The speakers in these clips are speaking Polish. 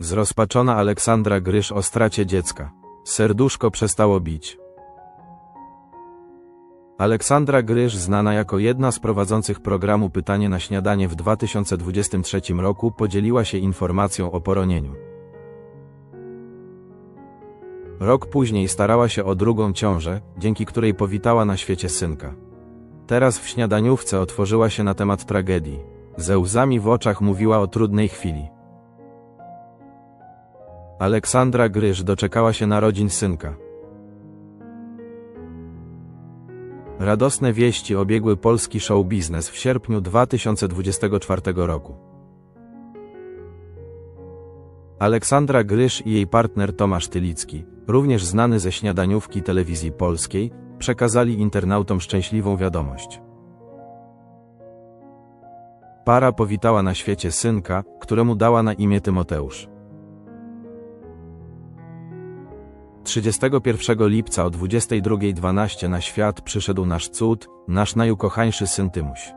Zrozpaczona Aleksandra Grysz o stracie dziecka. Serduszko przestało bić. Aleksandra Gryż, znana jako jedna z prowadzących programu Pytanie na śniadanie w 2023 roku, podzieliła się informacją o poronieniu. Rok później starała się o drugą ciążę, dzięki której powitała na świecie synka. Teraz w śniadaniówce otworzyła się na temat tragedii. Ze łzami w oczach mówiła o trudnej chwili. Aleksandra Gryż doczekała się narodzin synka. Radosne wieści obiegły polski show biznes w sierpniu 2024 roku. Aleksandra Grysz i jej partner Tomasz Tylicki, również znany ze śniadaniówki telewizji polskiej, przekazali internautom szczęśliwą wiadomość. Para powitała na świecie synka, któremu dała na imię Tymoteusz. 31 lipca o 22.12 na świat przyszedł nasz cud, nasz najukochańszy syn Tymuś.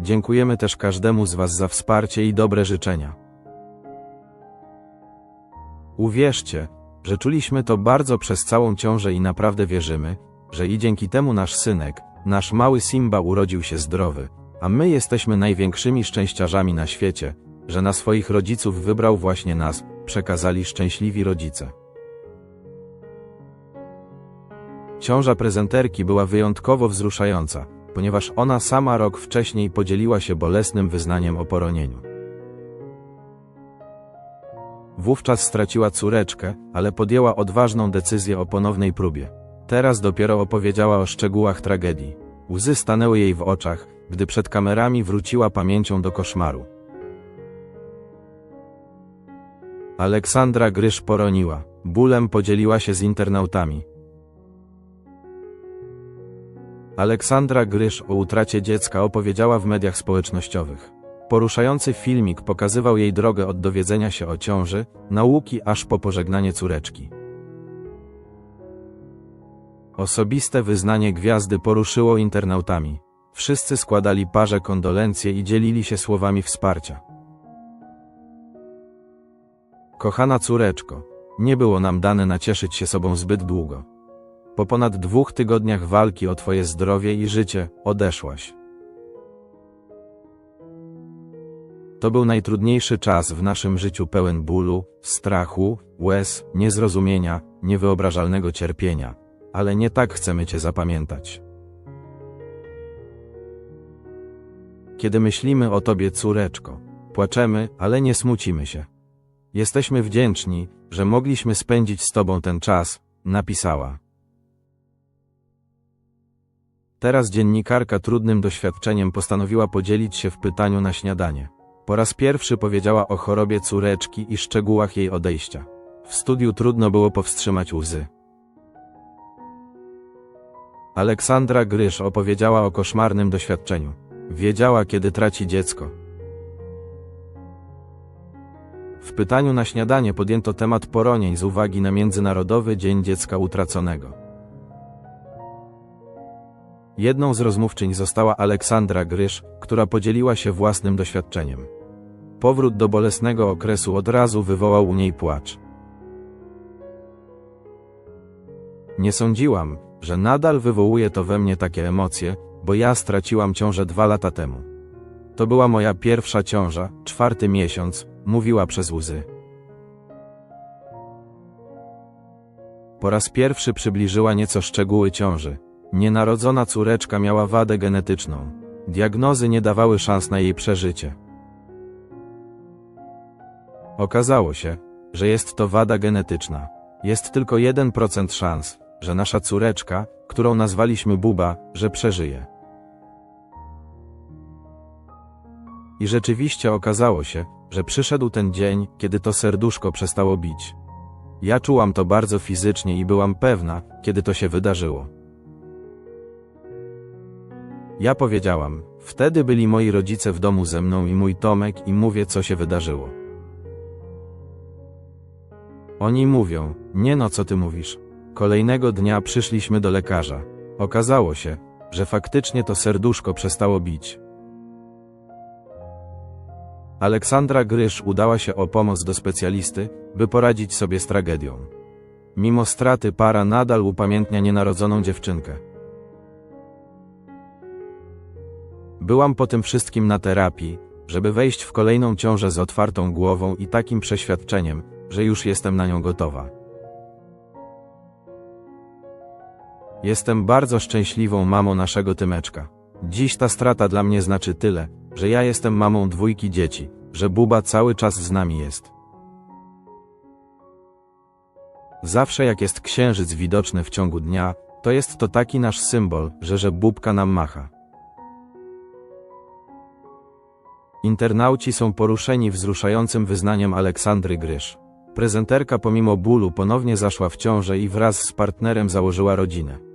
Dziękujemy też każdemu z Was za wsparcie i dobre życzenia. Uwierzcie, że czuliśmy to bardzo przez całą ciążę i naprawdę wierzymy, że i dzięki temu nasz synek, nasz mały Simba urodził się zdrowy, a my jesteśmy największymi szczęściarzami na świecie, że na swoich rodziców wybrał właśnie nas, przekazali szczęśliwi rodzice. Ciąża prezenterki była wyjątkowo wzruszająca, ponieważ ona sama rok wcześniej podzieliła się bolesnym wyznaniem o poronieniu. Wówczas straciła córeczkę, ale podjęła odważną decyzję o ponownej próbie. Teraz dopiero opowiedziała o szczegółach tragedii. Łzy stanęły jej w oczach, gdy przed kamerami wróciła pamięcią do koszmaru. Aleksandra Grysz poroniła. Bólem podzieliła się z internautami. Aleksandra Grysz o utracie dziecka opowiedziała w mediach społecznościowych. Poruszający filmik pokazywał jej drogę od dowiedzenia się o ciąży, nauki aż po pożegnanie córeczki. Osobiste wyznanie gwiazdy poruszyło internautami. Wszyscy składali parze kondolencje i dzielili się słowami wsparcia. Kochana córeczko, nie było nam dane nacieszyć się sobą zbyt długo. Po ponad dwóch tygodniach walki o Twoje zdrowie i życie, odeszłaś. To był najtrudniejszy czas w naszym życiu pełen bólu, strachu, łez, niezrozumienia, niewyobrażalnego cierpienia, ale nie tak chcemy Cię zapamiętać. Kiedy myślimy o Tobie, córeczko, płaczemy, ale nie smucimy się. Jesteśmy wdzięczni, że mogliśmy spędzić z Tobą ten czas, napisała. Teraz dziennikarka trudnym doświadczeniem postanowiła podzielić się w pytaniu na śniadanie. Po raz pierwszy powiedziała o chorobie córeczki i szczegółach jej odejścia. W studiu trudno było powstrzymać łzy. Aleksandra Grysz opowiedziała o koszmarnym doświadczeniu. Wiedziała, kiedy traci dziecko. W pytaniu na śniadanie podjęto temat poronień z uwagi na Międzynarodowy Dzień Dziecka Utraconego. Jedną z rozmówczyń została Aleksandra Grysz, która podzieliła się własnym doświadczeniem. Powrót do bolesnego okresu od razu wywołał u niej płacz. Nie sądziłam, że nadal wywołuje to we mnie takie emocje, bo ja straciłam ciążę dwa lata temu. To była moja pierwsza ciąża, czwarty miesiąc, mówiła przez łzy. Po raz pierwszy przybliżyła nieco szczegóły ciąży. Nienarodzona córeczka miała wadę genetyczną. Diagnozy nie dawały szans na jej przeżycie. Okazało się, że jest to wada genetyczna. Jest tylko 1% szans, że nasza córeczka, którą nazwaliśmy Buba, że przeżyje. I rzeczywiście okazało się, że przyszedł ten dzień, kiedy to serduszko przestało bić. Ja czułam to bardzo fizycznie i byłam pewna, kiedy to się wydarzyło. Ja powiedziałam, wtedy byli moi rodzice w domu ze mną i mój Tomek i mówię, co się wydarzyło. Oni mówią, nie no, co ty mówisz. Kolejnego dnia przyszliśmy do lekarza. Okazało się, że faktycznie to serduszko przestało bić. Aleksandra Grysz udała się o pomoc do specjalisty, by poradzić sobie z tragedią. Mimo straty para nadal upamiętnia nienarodzoną dziewczynkę. Byłam po tym wszystkim na terapii, żeby wejść w kolejną ciążę z otwartą głową i takim przeświadczeniem, że już jestem na nią gotowa. Jestem bardzo szczęśliwą mamą naszego Tymeczka. Dziś ta strata dla mnie znaczy tyle, że ja jestem mamą dwójki dzieci, że Buba cały czas z nami jest. Zawsze jak jest księżyc widoczny w ciągu dnia, to jest to taki nasz symbol, że że Bubka nam macha. Internauci są poruszeni wzruszającym wyznaniem Aleksandry Grysz. Prezenterka pomimo bólu ponownie zaszła w ciążę i wraz z partnerem założyła rodzinę.